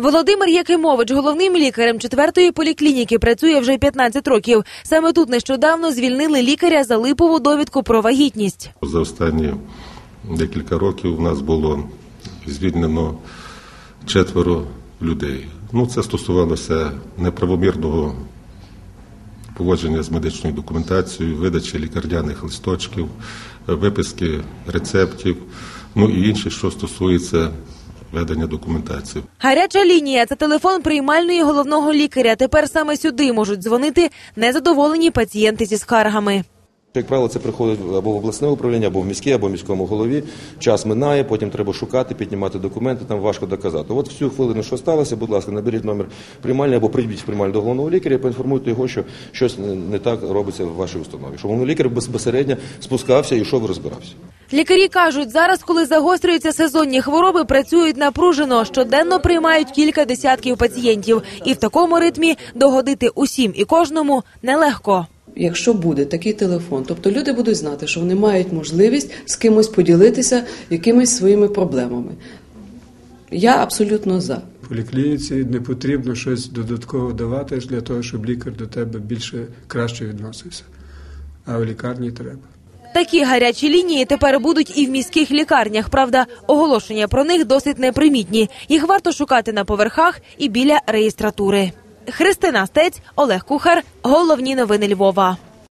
Володимир Якимович, головним лікарем четвертої поліклініки, працює вже 15 років. Саме тут нещодавно звільнили лікаря за липову довідку про вагітність. За останні декілька років у нас було звільнено четверо людей. Ну, це стосувалося неправомірного поводження з медичною документацією, видачі лікарняних листочків, виписки рецептів, ну і інше, що стосується ведення документації. Гаряча лінія це телефон приймальної головного лікаря. Тепер саме сюди можуть дзвонити незадоволені пацієнти зі скаргами. Як правило, це приходить або в обласне управління, або в міське, або в міському голові. Час минає, потім треба шукати, піднімати документи, там важко доказати. От в цю хвилину, що сталося, будь ласка, наберіть номер приймальні або прийдіть в приймальню до головного лікаря і поінформуйте його, що щось не- не так робиться в вашій установі. Щоб головний лікар безпосередньо спускався і йшов розбирався. Лікарі кажуть, зараз, коли загострюються сезонні хвороби, працюють напружено. Щоденно приймають кілька десятків пацієнтів, і в такому ритмі догодити усім і кожному нелегко. Якщо буде такий телефон, тобто люди будуть знати, що вони мають можливість з кимось поділитися якимись своїми проблемами. Я абсолютно за. В поліклініці не потрібно щось додатково давати для того, щоб лікар до тебе більше краще відносився. А в лікарні треба. Такі гарячі лінії тепер будуть і в міських лікарнях. Правда, оголошення про них досить непримітні. Їх варто шукати на поверхах і біля реєстратури. Христина Стець, Олег Кухар. Головні новини Львова.